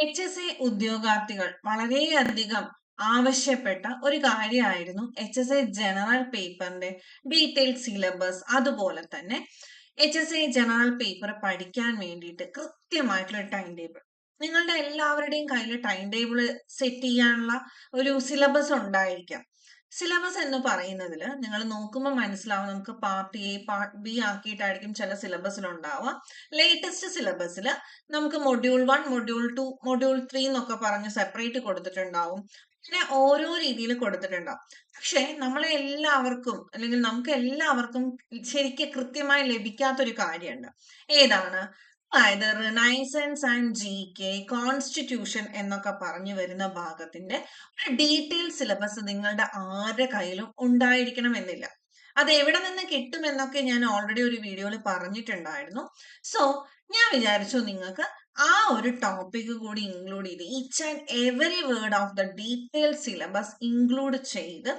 H S A ഉദ്യോഗാർത്ഥികൾ വളരെയധികം ആവശ്യപ്പെട്ട ഒരു കാര്യമായിരുന്നു എച്ച് എസ് എ ജനറൽ പേപ്പറിന്റെ ഡീറ്റെയിൽ സിലബസ് അതുപോലെ തന്നെ H S A general paper പഠിക്കാൻ വേണ്ടിയിട്ട് കൃത്യമായിട്ടുള്ള ടൈം ടേബിൾ നിങ്ങളുടെ എല്ലാവരുടെയും കയ്യിൽ ടൈം ടേബിൾ സെറ്റ് ചെയ്യാനുള്ള ഒരു സിലബസ് ഉണ്ടായിരിക്കാം. സിലബസ് എന്ന് പറയുന്നതിൽ നിങ്ങൾ നോക്കുമ്പോൾ മനസ്സിലാവും നമുക്ക് പാർട്ട് എ പാർട്ട് ബി ആക്കിയിട്ടായിരിക്കും ചില സിലബസിൽ ഉണ്ടാവുക ലേറ്റസ്റ്റ് സിലബസിൽ നമുക്ക് module one module two module three എന്നൊക്കെ പറഞ്ഞ് സെപ്പറേറ്റ് കൊടുത്തിട്ടുണ്ടാവും. അങ്ങനെ ഓരോ രീതിയിൽ കൊടുത്തിട്ടുണ്ടാവും. പക്ഷെ നമ്മളെ എല്ലാവർക്കും അല്ലെങ്കിൽ നമുക്ക് എല്ലാവർക്കും ശരിക്കും കൃത്യമായി ലഭിക്കാത്തൊരു കാര്യമുണ്ട്. ഏതാണ്? അതായത് renaissance and G K constitution എന്നൊക്കെ പറഞ്ഞു വരുന്ന ഭാഗത്തിന്റെ ഒരു ഡീറ്റെയിൽ സിലബസ് നിങ്ങളുടെ ആരുടെ കയ്യിലും ഉണ്ടായിരിക്കണം എന്നില്ല. അത് എവിടെ നിന്ന് കിട്ടുമെന്നൊക്കെ ഞാൻ ഓൾറെഡി ഒരു വീഡിയോയിൽ പറഞ്ഞിട്ടുണ്ടായിരുന്നു. സോ ഞാൻ വിചാരിച്ചു നിങ്ങൾക്ക് ആ ഒരു ടോപ്പിക് കൂടി ഇൻക്ലൂഡ് ചെയ്ത് each and every word of the detail syllabus include ചെയ്ത്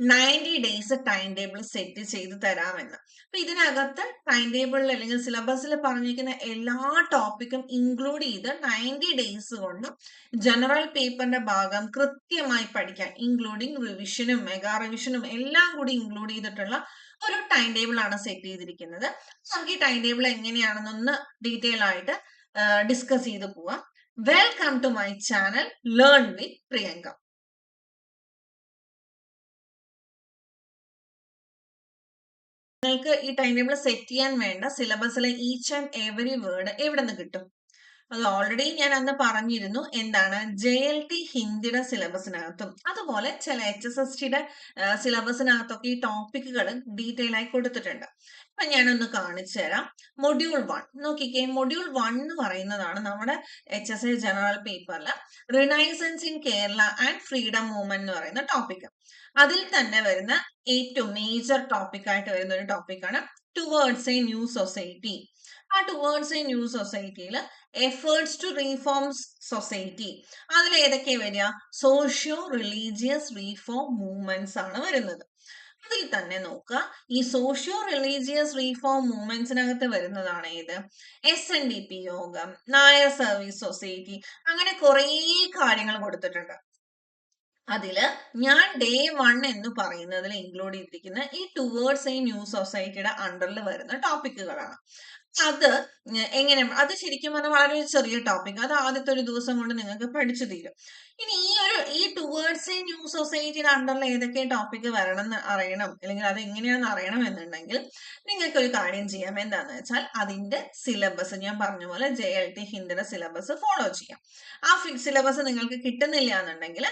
ninety days time table set ചെയ്ത് തരാമെന്ന്. അപ്പൊ ഇതിനകത്ത് ടൈം ടേബിളിൽ അല്ലെങ്കിൽ സിലബസിൽ പറഞ്ഞിരിക്കുന്ന എല്ലാ ടോപ്പിക്കും ഇൻക്ലൂഡ് ചെയ്ത് നയന്റി ഡേയ്സ് കൊണ്ട് ജനറൽ പേപ്പറിന്റെ ഭാഗം കൃത്യമായി പഠിക്കാൻ ഇൻക്ലൂഡിങ് റിവിഷനും മെഗാ റിവിഷനും എല്ലാം കൂടി ഇൻക്ലൂഡ് ചെയ്തിട്ടുള്ള ഒരു ടൈം ടേബിൾ ആണ് സെറ്റ് ചെയ്തിരിക്കുന്നത്. നമുക്ക് ഈ ടൈം ടേബിൾ എങ്ങനെയാണെന്നൊന്ന് ഡീറ്റെയിൽ ആയിട്ട് ഡിസ്കസ് ചെയ്ത് പോവാം. Welcome to my channel learn with Priyanka നിങ്ങൾക്ക് ഈ ടൈം ടേബിൾ സെറ്റ് ചെയ്യാൻ വേണ്ട സിലബസിലെ ഈച്ച് ആൻഡ് എവറി വേർഡ് എവിടെ നിന്ന് കിട്ടും? അത് ഓൾറെഡി ഞാൻ അന്ന് പറഞ്ഞിരുന്നു എന്താണ് ജെ എൽ ടി ഹിന്ദിയുടെ സിലബസിനകത്തും അതുപോലെ ചില എച്ച് എസ് എസ് ടിയുടെ സിലബസിനകത്തൊക്കെ ഈ ടോപ്പിക്കുകൾ ഡീറ്റെയിൽ ആയി കൊടുത്തിട്ടുണ്ട്. അപ്പൊ ഞാനൊന്ന് കാണിച്ചു തരാം. മൊഡ്യൂൾ വൺ നോക്കിക്കേ മൊഡ്യൂൾ വൺ എന്ന് പറയുന്നതാണ് നമ്മുടെ എച്ച് എസ് എ ജനറൽ പേപ്പറിൽ renaissance in Kerala and freedom movement എന്ന് പറയുന്ന ടോപ്പിക് അതിൽ തന്നെ വരുന്ന ഏറ്റവും മേജർ ടോപ്പിക് ആയിട്ട് വരുന്ന ഒരു ടോപ്പിക്കാണ് ടുവേർഡ്സ് എ ന്യൂ സൊസൈറ്റി ആ ടുവേർഡ്സ് എ ന്യൂ സൊസൈറ്റിയിൽ എഫേർട്സ് ടു റീഫോംസ് സൊസൈറ്റി അതിൽ ഏതൊക്കെ വരിക? സോഷ്യോ റിലീജിയസ് റീഫോം മൂവ്മെന്റ്സ് ആണ് വരുന്നത്. അതിൽ തന്നെ നോക്കുക. ഈ സോഷ്യോ റിലീജിയസ് റീഫോം മൂവ്മെന്റ്സിനകത്ത് വരുന്നതാണ് ഏത്? എസ് എൻ ഡി പി യോഗം നായർ സർവീസ് സൊസൈറ്റി അങ്ങനെ കുറേ കാര്യങ്ങൾ കൊടുത്തിട്ടുണ്ട്. അതിൽ ഞാൻ ഡേ വൺ എന്ന് പറയുന്നതിൽ ഇൻക്ലൂഡ് ചെയ്തിരിക്കുന്ന ഈ ടുവേർഡ്സ് എ ന്യൂ സൊസൈറ്റിയുടെ അണ്ടറിൽ വരുന്ന ടോപ്പിക്കുകളാണ് അത് എങ്ങനെ അത് ശരിക്കും പറഞ്ഞാൽ വളരെ ചെറിയ ടോപ്പിക് അത് ആദ്യത്തെ ഒരു ദിവസം കൊണ്ട് നിങ്ങൾക്ക് പഠിച്ചു തീരും. ഇനി ഈ ഒരു ഈ ടുവേർഡ്സ് എ ന്യൂ സൊസൈറ്റിയുടെ അണ്ടറിൽ ഏതൊക്കെ ടോപ്പിക് വരണം എന്ന് അറിയണം അല്ലെങ്കിൽ അത് എങ്ങനെയാണെന്ന് അറിയണം എന്നുണ്ടെങ്കിൽ നിങ്ങൾക്ക് ഒരു കാര്യം ചെയ്യാം. എന്താന്ന് വെച്ചാൽ അതിന്റെ സിലബസ് ഞാൻ പറഞ്ഞ പോലെ ജെ എൽ ടി ഹിന്ദിയുടെ സിലബസ് ഫോളോ ചെയ്യാം. ആ സിലബസ് നിങ്ങൾക്ക് കിട്ടുന്നില്ല എന്നുണ്ടെങ്കിൽ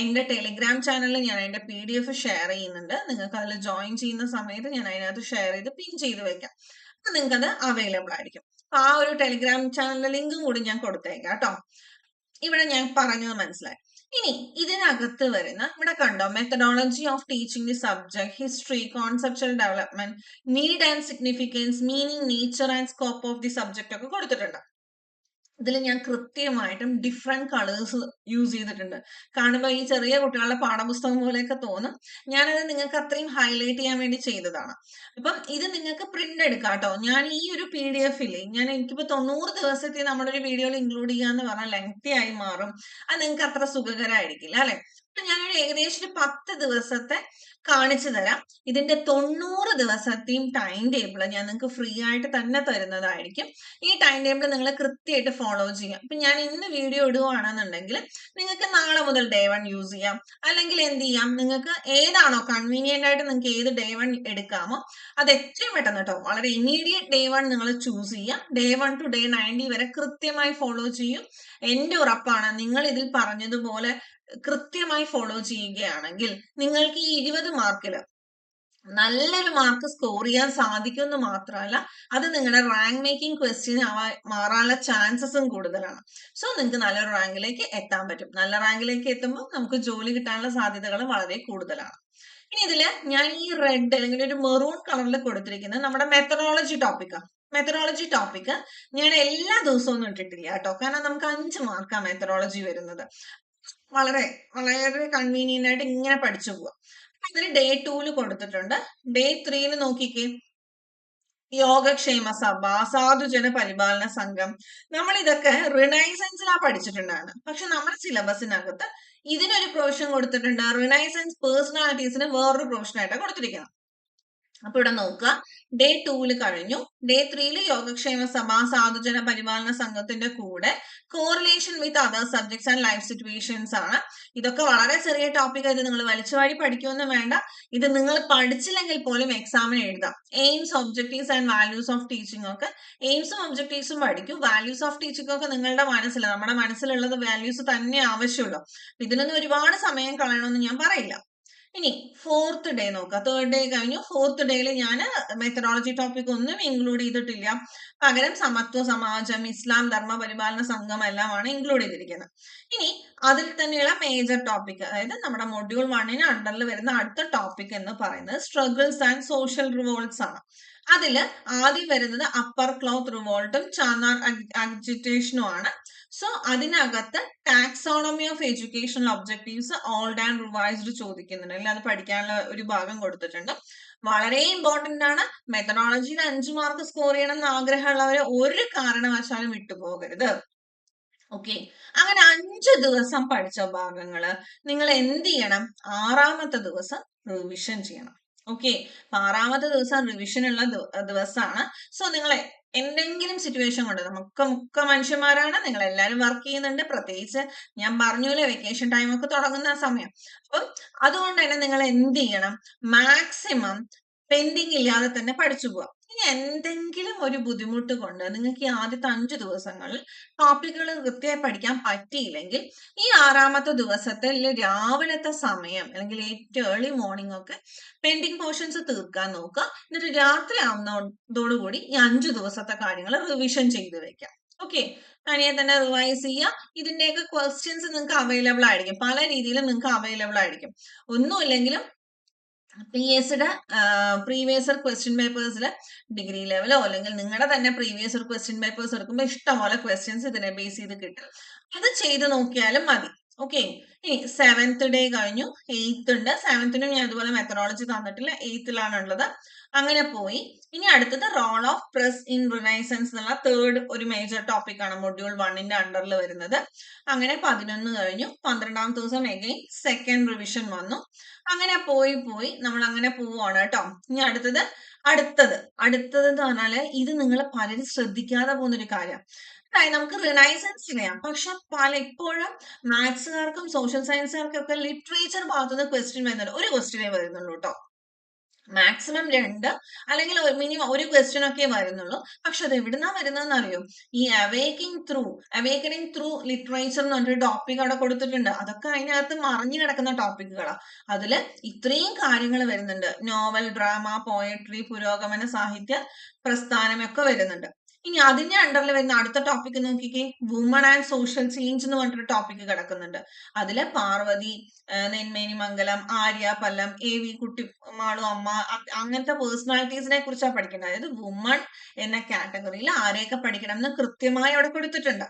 എന്റെ ടെലിഗ്രാം ചാനലിൽ ഞാൻ അതിന്റെ പി ഡി എഫ് ഷെയർ ചെയ്യുന്നുണ്ട്. നിങ്ങൾക്ക് അതിൽ ജോയിൻ ചെയ്യുന്ന സമയത്ത് ഞാൻ അതിനകത്ത് ഷെയർ ചെയ്ത് പിൻ ചെയ്ത് വെക്കാം. നിങ്ങൾക്ക് അത് അവൈലബിൾ ആയിരിക്കും. അപ്പൊ ആ ഒരു ടെലിഗ്രാം ചാനലിന്റെ ലിങ്കും കൂടി ഞാൻ കൊടുത്തേക്കാം കേട്ടോ. ഇവിടെ ഞാൻ പറഞ്ഞത് മനസ്സിലായി. ഇനി ഇതിനകത്ത് വരുന്ന ഇവിടെ കണ്ടോ methodology of teaching the subject history conceptual development need and significance meaning nature and scope of the subject ഒക്കെ കൊടുത്തിട്ടുണ്ട്. ഇതിൽ ഞാൻ കൃത്യമായിട്ടും ഡിഫറെന്റ് കളേഴ്സ് യൂസ് ചെയ്തിട്ടുണ്ട്. കാണുമ്പോൾ ഈ ചെറിയ കുട്ടികളുടെ പാഠപുസ്തകം പോലെയൊക്കെ തോന്നും. ഞാനത് നിങ്ങൾക്ക് അത്രയും ഹൈലൈറ്റ് ചെയ്യാൻ വേണ്ടി ചെയ്തതാണ്. അപ്പം ഇത് നിങ്ങൾക്ക് പ്രിന്റ് എടുക്കാം കേട്ടോ. ഞാൻ ഈ ഒരു പി ഡി എഫിൽ ഞാൻ എനിക്കിപ്പോൾ തൊണ്ണൂറ് ദിവസത്തെ നമ്മുടെ ഒരു വീഡിയോയിൽ ഇൻക്ലൂഡ് ചെയ്യാന്ന് പറഞ്ഞാൽ ലെങ്തി ആയി മാറും. അത് നിങ്ങൾക്ക് അത്ര സുഖകരമായിരിക്കില്ല അല്ലെ? ഞാനൊരു ഏകദേശം പത്ത് ദിവസത്തെ കാണിച്ചു തരാം. ഇതിന്റെ തൊണ്ണൂറ് ദിവസത്തെയും ടൈം ടേബിൾ ഞാൻ നിങ്ങൾക്ക് ഫ്രീ ആയിട്ട് തന്നെ തരുന്നതായിരിക്കും. ഈ ടൈം ടേബിൾ നിങ്ങൾ കൃത്യമായിട്ട് ഫോളോ ചെയ്യാം. ഇപ്പൊ ഞാൻ ഇന്ന് വീഡിയോ ഇടുകയാണെന്നുണ്ടെങ്കിൽ നിങ്ങൾക്ക് നാളെ മുതൽ ഡേ വൺ യൂസ് ചെയ്യാം. അല്ലെങ്കിൽ എന്ത് ചെയ്യാം? നിങ്ങൾക്ക് ഏതാണോ കൺവീനിയന്റ് ആയിട്ട് നിങ്ങൾക്ക് ഏത് ഡേ വൺ എടുക്കാമോ അത് എത്രയും പെട്ടെന്ന് കേട്ടോ വളരെ ഇമ്മീഡിയറ്റ് ഡേ വൺ നിങ്ങൾ ചൂസ് ചെയ്യാം. Day one to day ninety വരെ കൃത്യമായി ഫോളോ ചെയ്യും. എന്റെ ഉറപ്പാണ് നിങ്ങൾ ഇതിൽ പറഞ്ഞതുപോലെ കൃത്യമായി ഫോളോ ചെയ്യുകയാണെങ്കിൽ നിങ്ങൾക്ക് ഈ ഇരുപത് മാർക്കിൽ നല്ലൊരു മാർക്ക് സ്കോർ ചെയ്യാൻ സാധിക്കുമെന്ന് മാത്രമല്ല അത് നിങ്ങളുടെ റാങ്ക് മേക്കിംഗ് ക്വസ്റ്റ്യൻ മാറാനുള്ള ചാൻസസും കൂടുതലാണ്. സോ നിങ്ങൾക്ക് നല്ലൊരു റാങ്കിലേക്ക് എത്താൻ പറ്റും. നല്ല റാങ്കിലേക്ക് എത്തുമ്പോൾ നമുക്ക് ജോലി കിട്ടാനുള്ള സാധ്യതകൾ വളരെ കൂടുതലാണ്. ഇനി ഇതിൽ ഞാൻ ഈ റെഡ് അല്ലെങ്കിൽ ഒരു മെറൂൺ കളറിൽ കൊടുത്തിരിക്കുന്നത് നമ്മുടെ മെത്തഡോളജി ടോപ്പിക്കാണ് മെത്തഡോളജി ടോപ്പിക് ഞാൻ എല്ലാ ദിവസവും ഒന്നും ഇട്ടിട്ടില്ല കേട്ടോ. കാരണം നമുക്ക് അഞ്ച് മാർക്കാണ് മെത്തഡോളജി വരുന്നത്. വളരെ വളരെ കൺവീനിയന്റ് ആയിട്ട് ഇങ്ങനെ പഠിച്ചു പോവാം. അതിന് ഡേ ടൂൽ കൊടുത്തിട്ടുണ്ട്. ഡേ ത്രീയിൽ നോക്കിക്കേ. യോഗക്ഷേമ സഭ സാധുജന പരിപാലന സംഘം. നമ്മൾ ഇതൊക്കെ റിനൈസൻസിലാ പഠിച്ചിട്ടുണ്ടാണ് പക്ഷെ നമ്മുടെ സിലബസിനകത്ത് ഇതിനൊരു പ്രൊവിഷൻ കൊടുത്തിട്ടുണ്ട്. റിനൈസൻസ് പേഴ്സണാലിറ്റീസിന് വേറൊരു പ്രൊവിഷൻ ആയിട്ടാണ് കൊടുത്തിരിക്കുന്നത് അപ്പൊ ഇവിടെ നോക്കുക. ഡേ ടൂവിൽ കഴിഞ്ഞു. ഡേ ത്രീയിൽ യോഗക്ഷേമ സഭ സാധുജന പരിപാലന സംഘത്തിന്റെ കൂടെ correlation with other subjects and life situations ആണ്. ഇതൊക്കെ വളരെ ചെറിയ ടോപ്പിക് ആയിട്ട് നിങ്ങൾ വലിച്ചുവാരി പഠിക്കുമെന്ന് വേണ്ട. ഇത് നിങ്ങൾ പഠിച്ചില്ലെങ്കിൽ പോലും എക്സാമിന് എഴുതാം. Aims objectives and values of teaching ഒക്കെ. എയിംസും ഒബ്ജക്റ്റീവ്സും പഠിക്കും. വാല്യൂസ് ഓഫ് ടീച്ചിങ് ഒക്കെ നിങ്ങളുടെ മനസ്സിൽ നമ്മുടെ മനസ്സിലുള്ളത് വാല്യൂസ് തന്നെ ആവശ്യമുള്ളൂ. ഇതിനൊന്നും ഒരുപാട് സമയം കളയണമെന്ന് ഞാൻ പറയില്ല. ഇനി ഫോർത്ത് ഡേ നോക്കുക തേർഡ് ഡേ കഴിഞ്ഞു. ഫോർത്ത് ഡേയിൽ ഞാൻ മെത്തഡോളജി ടോപ്പിക് ഒന്നും ഇൻക്ലൂഡ് ചെയ്തിട്ടില്ല. പകരം സമത്വ സമാജം ഇസ്ലാം ധർമ്മ പരിപാലന സംഘം എല്ലാമാണ് ഇൻക്ലൂഡ് ചെയ്തിരിക്കുന്നത്. ഇനി അതിൽ തന്നെയുള്ള മേജർ ടോപ്പിക് അതായത് നമ്മുടെ മൊഡ്യൂൾ വണ്ണിന് അണ്ടറിൽ വരുന്ന അടുത്ത ടോപ്പിക് എന്ന് പറയുന്നത് സ്ട്രഗിൾസ് ആൻഡ് സോഷ്യൽ റിവോൾട്ട്സ് ആണ്. അതിൽ ആദ്യം വരുന്നത് അപ്പർ ക്ലോത്ത് റിവോൾട്ടും ചാന്നാർ അജിറ്റേഷനും ആണ്. സോ അതിനകത്ത് taxonomy of educational objectives old and revised ചോദിക്കുന്നുണ്ട്. അല്ലെങ്കിൽ അത് പഠിക്കാനുള്ള ഒരു ഭാഗം കൊടുത്തിട്ടുണ്ട്. വളരെ ഇമ്പോർട്ടന്റ് ആണ്. മെത്തഡോളജിയിൽ അഞ്ചു മാർക്ക് സ്കോർ ചെയ്യണം എന്ന് ആഗ്രഹമുള്ളവരെ ഒരു കാരണവശാലും വിട്ടുപോകരുത് ഓക്കെ അങ്ങനെ അഞ്ച് ദിവസം പഠിച്ച ഭാഗങ്ങൾ നിങ്ങൾ എന്ത് ചെയ്യണം? ആറാമത്തെ ദിവസം റിവിഷൻ ചെയ്യണം. ഓക്കെ ആറാമത്തെ ദിവസം റിവിഷൻ ഉള്ള ദിവസമാണ് സോ നിങ്ങളെ എന്തെങ്കിലും സിറ്റുവേഷൻ കൊണ്ട് നമുക്ക് മുക്ക മനുഷ്യന്മാരാണ് നിങ്ങൾ എല്ലാവരും വർക്ക് ചെയ്യുന്നുണ്ട്. പ്രത്യേകിച്ച് ഞാൻ പറഞ്ഞൂലേ വെക്കേഷൻ ടൈം ഒക്കെ തുടങ്ങുന്ന സമയം. അപ്പം അതുകൊണ്ട് തന്നെ നിങ്ങൾ എന്ത് ചെയ്യണം? മാക്സിമം പെൻഡിങ് ഇല്ലാതെ തന്നെ പഠിച്ചു പോവാം. ഇനി എന്തെങ്കിലും ഒരു ബുദ്ധിമുട്ട് കൊണ്ട് നിങ്ങൾക്ക് ഈ ആദ്യത്തെ അഞ്ചു ദിവസങ്ങളിൽ ടോപ്പിക്കുകൾ കൃത്യമായി പഠിക്കാൻ പറ്റിയില്ലെങ്കിൽ ഈ ആറാമത്തെ ദിവസത്തെ രാവിലത്തെ സമയം അല്ലെങ്കിൽ ഏറ്റവും ഏർലി മോർണിംഗ് ഒക്കെ പെൻഡിങ് പോർഷൻസ് തീർക്കാൻ നോക്കുക. എന്നിട്ട് രാത്രി ആവുന്നതോടുകൂടി ഈ അഞ്ചു ദിവസത്തെ കാര്യങ്ങൾ റിവിഷൻ ചെയ്ത് വെക്കാം ഓക്കെ തനിയെ തന്നെ റിവൈസ് ചെയ്യുക. ഇതിന്റെയൊക്കെ ക്വസ്റ്റ്യൻസ് നിങ്ങൾക്ക് അവൈലബിൾ ആയിരിക്കും. പല രീതിയിലും നിങ്ങൾക്ക് അവൈലബിൾ ആയിരിക്കും. ഒന്നുമില്ലെങ്കിലും പി എസിയുടെ പ്രീവിയസ് ഇയർ ക്വസ്റ്റ്യൻ പേപ്പേഴ്സിൽ ഡിഗ്രി ലെവലോ അല്ലെങ്കിൽ നിങ്ങളുടെ തന്നെ പ്രീവിയസ് ഇയർ ക്വസ്റ്റ്യൻ പേപ്പേഴ്സ് എടുക്കുമ്പോൾ ഇഷ്ടംപോലെ ക്വസ്റ്റ്യൻസ് ഇതിനെ ബേസ് ചെയ്ത് കിട്ടും. അത് ചെയ്ത് നോക്കിയാലും മതി. ഓക്കെ ഇനി സെവൻത്ത് ഡേ കഴിഞ്ഞു. എയ്ത്ത് ഉണ്ട്. സെവൻത്തിനും ഞാൻ ഇതുപോലെ മെത്തഡോളജി തന്നിട്ടില്ല. എയ്ത്തിലാണ് ഉള്ളത്. അങ്ങനെ പോയി. ഇനി അടുത്തത് role of press in renaissance എന്നുള്ള തേർഡ് ഒരു മേജർ ടോപ്പിക് ആണ്. മൊഡ്യൂൾ വണ്ണിന്റെ അണ്ടറിൽ വരുന്നത്. അങ്ങനെ പതിനൊന്ന് കഴിഞ്ഞു. പന്ത്രണ്ടാം ദിവസം എഗെയിൻ സെക്കൻഡ് റിവിഷൻ വന്നു. അങ്ങനെ പോയി പോയി നമ്മൾ അങ്ങനെ പോവാണ് കേട്ടോ ഇനി അടുത്തത് അടുത്തത്. അടുത്തത് എന്ന് പറഞ്ഞാൽ ഇത് നിങ്ങൾ പലരും ശ്രദ്ധിക്കാതെ പോകുന്ന ഒരു കാര്യം. നമുക്ക് റിനൈസൻസ് ചെയ്യാം പക്ഷെ പലപ്പോഴും മാത്സുകാർക്കും സോഷ്യൽ സയൻസുകാർക്കും ഒക്കെ ലിറ്ററേച്ചർ ഭാഗത്തുനിന്ന് ക്വസ്റ്റ്യൻ വരുന്നുണ്ട്. ഒരു ക്വസ്റ്റ്യനേ വരുന്നുള്ളൂ കേട്ടോ മാക്സിമം രണ്ട് അല്ലെങ്കിൽ ഒരു മിനിമം ഒരു ക്വസ്റ്റ്യൻ ഒക്കെ വരുന്നുള്ളൂ. പക്ഷെ അത് എവിടുന്നാ വരുന്നതെന്ന് അറിയോ ഈ awaking through awakening through literature എന്ന് പറഞ്ഞൊരു ടോപ്പിക് അവിടെ കൊടുത്തിട്ടുണ്ട്. അതൊക്കെ അതിനകത്ത് മറിഞ്ഞു കിടക്കുന്ന ടോപ്പിക്കുകളാണ് അതിൽ ഇത്രയും കാര്യങ്ങൾ വരുന്നുണ്ട്. നോവൽ ഡ്രാമ പോയട്രി പുരോഗമന സാഹിത്യ പ്രസ്ഥാനമൊക്കെ വരുന്നുണ്ട്. ഇനി അതിന്റെ അണ്ടറിൽ വരുന്ന അടുത്ത ടോപ്പിക് നോക്കിക്കേ. വുമൺ ആൻഡ് സോഷ്യൽ ചേഞ്ച് എന്ന് പറഞ്ഞിട്ടൊരു ടോപ്പിക് കിടക്കുന്നുണ്ട്. അതിൽ Parvathi Nenmeni Mangalam Arya Pallam A V Kuttimalu അമ്മ അങ്ങനത്തെ പേഴ്സണാലിറ്റീസിനെ കുറിച്ചാണ് പഠിക്കേണ്ടത് അതായത് വുമൺ എന്ന കാറ്റഗറിയിൽ ആരെയൊക്കെ പഠിക്കണം എന്ന് കൃത്യമായി അവിടെ കൊടുത്തിട്ടുണ്ട്.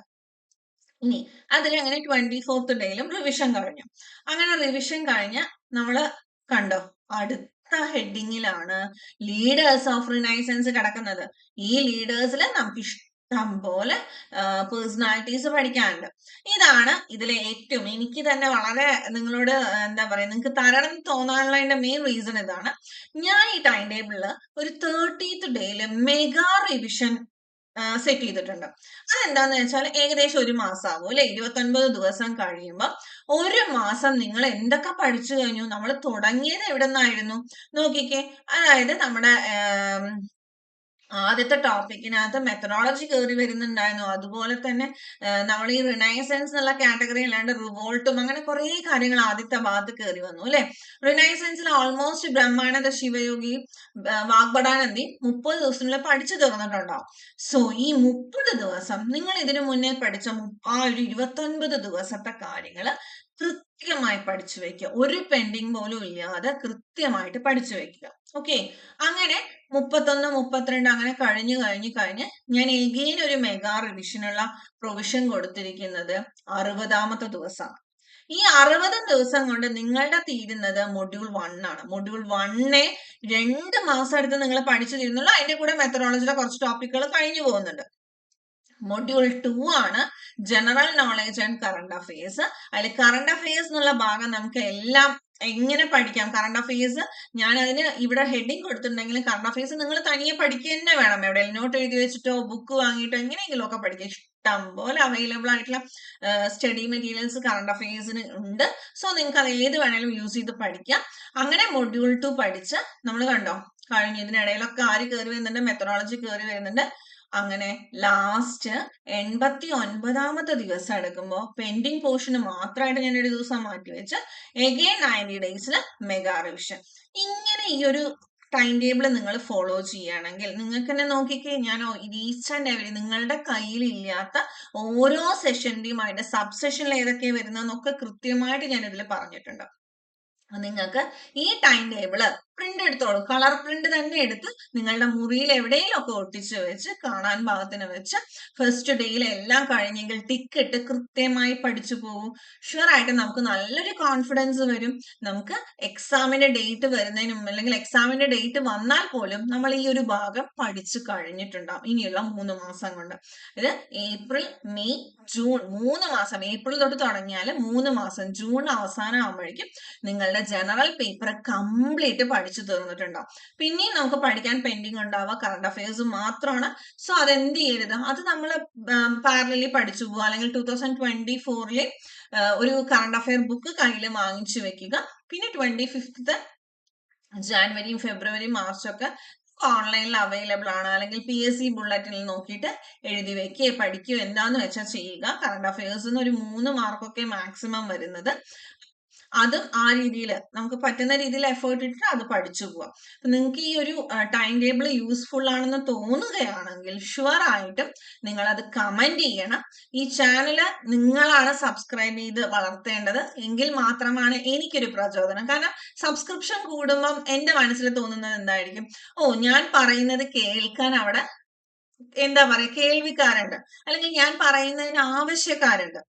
ഇനി അതിൽ അങ്ങനെ ട്വന്റി ഫോർത്ത് ഡേയിലും റിവിഷൻ കഴിഞ്ഞു. അങ്ങനെ റിവിഷൻ കഴിഞ്ഞ് നമ്മൾ കണ്ടോ? അടുത്ത ഹെഡിങ്ങിലാണ് ലീഡേഴ്സ് ഓഫ് റിനൈസൻസ് കിടക്കുന്നത്. ഈ ലീഡേഴ്സിൽ നമുക്ക് ഇഷ്ടം പോലെ പേഴ്സണാലിറ്റീസ് പഠിക്കാനുണ്ട്. ഇതാണ് ഇതിലെ ഏറ്റവും എനിക്ക് തന്നെ വളരെ നിങ്ങളോട് എന്താ പറയാ നിങ്ങൾക്ക് തരണം തോന്നാനുള്ള മെയിൻ റീസൺ ഇതാണ്. ഞാൻ ഈ ടൈം ടേബിളിൽ ഒരു തേർട്ടീത്ത് ഡേയിൽ മെഗാ റിവിഷൻ സെറ്റ് ചെയ്തിട്ടുണ്ട്. അതെന്താന്ന് വെച്ചാൽ ഏകദേശം ഒരു മാസം ആകും അല്ലെ? ഇരുപത്തൊൻപത് ദിവസം കഴിയുമ്പോൾ ഒരു മാസം നിങ്ങൾ എന്തൊക്കെ പഠിച്ചു കഴിഞ്ഞു? നമ്മൾ തുടങ്ങിയത് എവിടെ നിന്നായിരുന്നു നോക്കിക്കേ. അതായത് നമ്മുടെ ആദ്യത്തെ ടോപ്പിക്കിനകത്ത് മെത്തഡോളജി കയറി വരുന്നുണ്ടായിരുന്നു. അതുപോലെ തന്നെ നമ്മൾ ഈ റിനൈസൻസ് എന്നുള്ള കാറ്റഗറി അല്ലാണ്ട് റിവോൾട്ടും അങ്ങനെ കുറെ കാര്യങ്ങൾ ആദ്യത്തെ ഭാഗത്ത് കയറി വന്നു അല്ലെ? റിനൈസൻസിൽ ഓൾമോസ്റ്റ് ബ്രഹ്മാനന്ദ ശിവയോഗി വാഗ്ബടാനന്ദി മുപ്പത് ദിവസത്തിനുള്ളിൽ പഠിച്ചു തീർന്നിട്ടുണ്ടാവും സോ ഈ മുപ്പത് ദിവസം നിങ്ങൾ ഇതിനു മുന്നേ പഠിച്ച ആ ഒരു ഇരുപത്തൊൻപത് ദിവസത്തെ കാര്യങ്ങൾ കൃത്യമായി പഠിച്ചു വെക്കുക. ഒരു പെൻഡിങ് പോലും ഇല്ലാതെ കൃത്യമായിട്ട് പഠിച്ചു വെക്കുക. ഓക്കെ അങ്ങനെ മുപ്പത്തൊന്ന് മുപ്പത്തിരണ്ട് അങ്ങനെ കഴിഞ്ഞു കഴിഞ്ഞു കഴിഞ്ഞ് ഞാൻ എഗെയിൻ ഒരു മെഗാ റിവിഷനുള്ള പ്രൊവിഷൻ കൊടുത്തിരിക്കുന്നത് അറുപതാമത്തെ ദിവസമാണ് ഈ അറുപത് ദിവസം കൊണ്ട് നിങ്ങളുടെ തീരുന്നത് മൊഡ്യൂൾ വൺ ആണ്. മൊഡ്യൂൾ വണ്ണെ രണ്ട് മാസം എടുത്ത് നിങ്ങൾ പഠിച്ചു തീരുന്നുള്ളൂ അതിന്റെ കൂടെ മെത്തഡോളജിയുടെ കുറച്ച് ടോപ്പിക്കുകൾ കഴിഞ്ഞു പോകുന്നുണ്ട്. മൊഡ്യൂൾ ടു ആണ് general knowledge and current affairs അതിൽ കറണ്ട് അഫയേഴ്സ് എന്നുള്ള ഭാഗം നമുക്ക് എല്ലാം എങ്ങനെ പഠിക്കാം? കറണ്ട് അഫയേഴ്സ് ഞാൻ അതിന് ഇവിടെ ഹെഡിങ് കൊടുത്തിട്ടുണ്ടെങ്കിൽ കറണ്ട് അഫയേഴ്സ് നിങ്ങൾ തനിയെ പഠിക്കുക തന്നെ വേണം. എവിടെ നോട്ട് എഴുതി വെച്ചിട്ടോ ബുക്ക് വാങ്ങിയിട്ടോ എങ്ങനെയെങ്കിലും ഒക്കെ പഠിക്കുക ഇഷ്ടം പോലെ അവൈലബിൾ ആയിട്ടുള്ള സ്റ്റഡി മെറ്റീരിയൽസ് കറണ്ട് അഫയേഴ്സിന് ഉണ്ട്. സോ നിങ്ങൾക്ക് അത് ഏത് വേണേലും യൂസ് ചെയ്ത് പഠിക്കാം. അങ്ങനെ മൊഡ്യൂൾ ടു പഠിച്ച് നമ്മൾ കണ്ടോ? കഴിഞ്ഞു ഇതിനിടയിലൊക്കെ ആര് കയറി വരുന്നുണ്ട്? മെത്തഡോളജി കയറി വരുന്നുണ്ട്. അങ്ങനെ ലാസ്റ്റ് എൺപത്തി ഒൻപതാമത്തെ ദിവസം എടുക്കുമ്പോൾ പെൻഡിങ് പോർഷന് മാത്രമായിട്ട് ഞാൻ ഒരു ദിവസം മാറ്റി വെച്ച് എഗെയിൻ നയന്റി ഡേയ്സിൽ മെഗാ റിവിഷൻ ഇങ്ങനെ ഈ ഒരു ടൈം ടേബിൾ നിങ്ങൾ ഫോളോ ചെയ്യുകയാണെങ്കിൽ നിങ്ങൾക്ക് തന്നെ നോക്കിക്കേ ഞാൻ ഈച്ച് ആൻഡ് എവറി നിങ്ങളുടെ കയ്യിലില്ലാത്ത ഓരോ സെഷന്റെയും ആയിട്ട് സബ് സെഷനിൽ ഏതൊക്കെ വരുന്നതെന്നൊക്കെ കൃത്യമായിട്ട് ഞാൻ ഇതിൽ പറഞ്ഞിട്ടുണ്ട്. നിങ്ങൾക്ക് ഈ ടൈം ടേബിൾ പ്രിന്റ് എടുത്തോളൂ കളർ പ്രിന്റ് തന്നെ എടുത്ത് നിങ്ങളുടെ മുറിയിൽ എവിടെയെങ്കിലും ഒക്കെ ഒട്ടിച്ച് വെച്ച് കാണാൻ ഭാഗത്തിന് വെച്ച് ഫസ്റ്റ് ഡേയിൽ എല്ലാം കഴിഞ്ഞെങ്കിൽ ടിക്ക് ഇട്ട് കൃത്യമായി പഠിച്ചു പോകും ഷുവർ ആയിട്ട് നമുക്ക് നല്ലൊരു കോൺഫിഡൻസ് വരും. നമുക്ക് എക്സാമിന്റെ ഡേറ്റ് വരുന്നതിന് മുമ്പ് അല്ലെങ്കിൽ എക്സാമിന്റെ ഡേറ്റ് വന്നാൽ പോലും നമ്മൾ ഈ ഒരു ഭാഗം പഠിച്ചു കഴിഞ്ഞിട്ടുണ്ടാവും. ഇനിയുള്ള മൂന്ന് മാസം കൊണ്ട്. ഇത് ഏപ്രിൽ മെയ് ജൂൺ മൂന്ന് മാസം. ഏപ്രിൽ തൊട്ട് തുടങ്ങിയാൽ മൂന്ന് മാസം. ജൂൺ അവസാനം ആകുമ്പോഴേക്കും നിങ്ങളുടെ ജനറൽ പേപ്പർ കംപ്ലീറ്റ് പഠിച്ചു തീർന്നിട്ടുണ്ടാവും. പിന്നെയും നമുക്ക് പഠിക്കാൻ പെൻഡിങ് ഉണ്ടാവുക കറണ്ട് അഫയേഴ്സ് മാത്രമാണ്. സോ അതെന്ത് ചെയ്യരുത്? അത് നമ്മൾ പാരലി പഠിച്ചു പോകുക അല്ലെങ്കിൽ ടൂ തൗസൻഡ് ട്വന്റി ഫോറിൽ ഒരു കറണ്ട് അഫയർ ബുക്ക് കയ്യിൽ വാങ്ങിച്ചു വെക്കുക. പിന്നെ ട്വന്റി ഫിഫ്ത്ത് ജാനുവരിയും ഫെബ്രുവരിയും മാർച്ചൊക്കെ ഓൺലൈനിൽ അവൈലബിൾ ആണ്. അല്ലെങ്കിൽ പി എസ് സി ബുള്ളറ്റിനിൽ നോക്കിയിട്ട് എഴുതി വെക്കുകയോ പഠിക്കുകയോ എന്താന്ന് വെച്ചാൽ ചെയ്യുക. കറണ്ട് അഫയേഴ്സ് ഒരു മൂന്ന് മാർക്കൊക്കെ മാക്സിമം വരുന്നത്. അതും ആ രീതിയിൽ നമുക്ക് പറ്റുന്ന രീതിയിൽ എഫേർട്ട് ഇട്ടിട്ട് അത് പഠിച്ചു പോവാം. നിങ്ങൾക്ക് ഈ ഒരു ടൈം ടേബിൾ യൂസ്ഫുൾ ആണെന്ന് തോന്നുകയാണെങ്കിൽ ഷുവർ ആയിട്ടും നിങ്ങൾ അത് കമന്റ് ചെയ്യണം. ഈ ചാനൽ നിങ്ങളാണ് സബ്സ്ക്രൈബ് ചെയ്ത് വളർത്തേണ്ടത്. എങ്കിൽ മാത്രമാണ് എനിക്കൊരു പ്രചോദനം. കാരണം സബ്സ്ക്രിപ്ഷൻ കൂടുമ്പം എന്റെ മനസ്സിൽ തോന്നുന്നത് എന്തായിരിക്കും? ഓ ഞാൻ പറയുന്നത് കേൾക്കാൻ അവിടെ എന്താ പറയാ കേൾവിക്കാരുണ്ട്. അല്ലെങ്കിൽ ഞാൻ പറയുന്നതിന് ആവശ്യക്കാരുണ്ട്.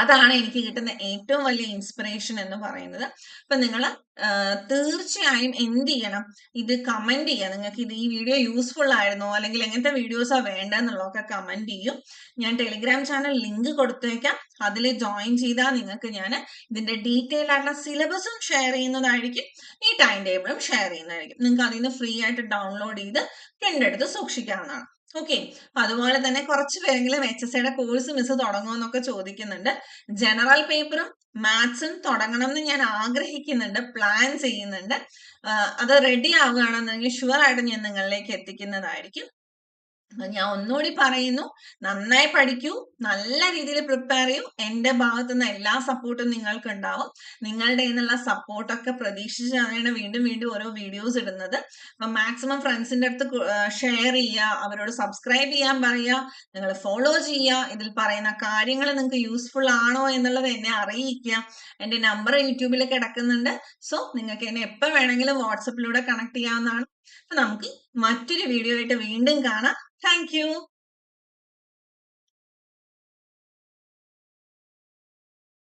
അതാണ് എനിക്ക് കിട്ടുന്ന ഏറ്റവും വലിയ ഇൻസ്പിറേഷൻ എന്ന് പറയുന്നത്. അപ്പൊ നിങ്ങൾ തീർച്ചയായും എന്ത് ചെയ്യണം? ഇത് കമന്റ് ചെയ്യുക. നിങ്ങൾക്ക് ഇത് ഈ വീഡിയോ യൂസ്ഫുൾ ആയിരുന്നോ? അല്ലെങ്കിൽ എങ്ങനത്തെ വീഡിയോസാ വേണ്ടെന്നുള്ളതൊക്കെ കമന്റ് ചെയ്യും. ഞാൻ ടെലിഗ്രാം ചാനൽ ലിങ്ക് കൊടുത്തേക്കാം. അതിൽ ജോയിൻ ചെയ്താൽ നിങ്ങൾക്ക് ഞാൻ ഇതിന്റെ ഡീറ്റെയിൽ ആയിട്ടുള്ള സിലബസും ഷെയർ ചെയ്യുന്നതായിരിക്കും. ഈ ടൈം ടേബിളും ഷെയർ ചെയ്യുന്നതായിരിക്കും. നിങ്ങൾക്ക് അതിൽ നിന്ന് ഫ്രീ ആയിട്ട് ഡൗൺലോഡ് ചെയ്ത് പ്രിന്റ് എടുത്ത് സൂക്ഷിക്കാവുന്നതാണ്. ഓക്കെ അപ്പൊ അതുപോലെ തന്നെ കുറച്ച് പേരെങ്കിലും എച്ച് എസ് ഐയുടെ കോഴ്സ് മിസ് തുടങ്ങുമെന്നൊക്കെ ചോദിക്കുന്നുണ്ട്. ജനറൽ പേപ്പറും മാത്സും തുടങ്ങണം എന്ന് ഞാൻ ആഗ്രഹിക്കുന്നുണ്ട് പ്ലാൻ ചെയ്യുന്നുണ്ട്. അത് റെഡി ആവുകയാണെന്നുണ്ടെങ്കിൽ ഷുവർ ആയിട്ട് ഞാൻ നിങ്ങളിലേക്ക് എത്തിക്കുന്നതായിരിക്കും. ഞാൻ ഒന്നുകൂടി പറയുന്നു. നന്നായി പഠിക്കൂ. നല്ല രീതിയിൽ പ്രിപ്പയർ ചെയ്യൂ. എന്റെ ഭാഗത്തു നിന്ന് എല്ലാ സപ്പോർട്ടും നിങ്ങൾക്ക് ഉണ്ടാവും നിങ്ങളുടെ നിന്നുള്ള സപ്പോർട്ടൊക്കെ പ്രതീക്ഷിച്ചാണ് വീണ്ടും വീണ്ടും ഓരോ വീഡിയോസ് ഇടുന്നത്. അപ്പൊ മാക്സിമം ഫ്രണ്ട്സിന്റെ അടുത്ത് ഷെയർ ചെയ്യുക അവരോട് സബ്സ്ക്രൈബ് ചെയ്യാൻ പറയുക നിങ്ങൾ ഫോളോ ചെയ്യുക ഇതിൽ പറയുന്ന കാര്യങ്ങൾ നിങ്ങൾക്ക് യൂസ്ഫുൾ ആണോ എന്നുള്ളത് എന്നെ അറിയിക്കുക. എന്റെ നമ്പർ യൂട്യൂബിൽ കിടക്കുന്നുണ്ട്. സോ നിങ്ങൾക്ക് എന്നെ എപ്പോൾ വേണമെങ്കിലും വാട്സപ്പിലൂടെ കണക്ട് ചെയ്യാവുന്നതാണ്. അപ്പൊ നമുക്ക് മറ്റൊരു വീഡിയോ ആയിട്ട് വീണ്ടും കാണാം you.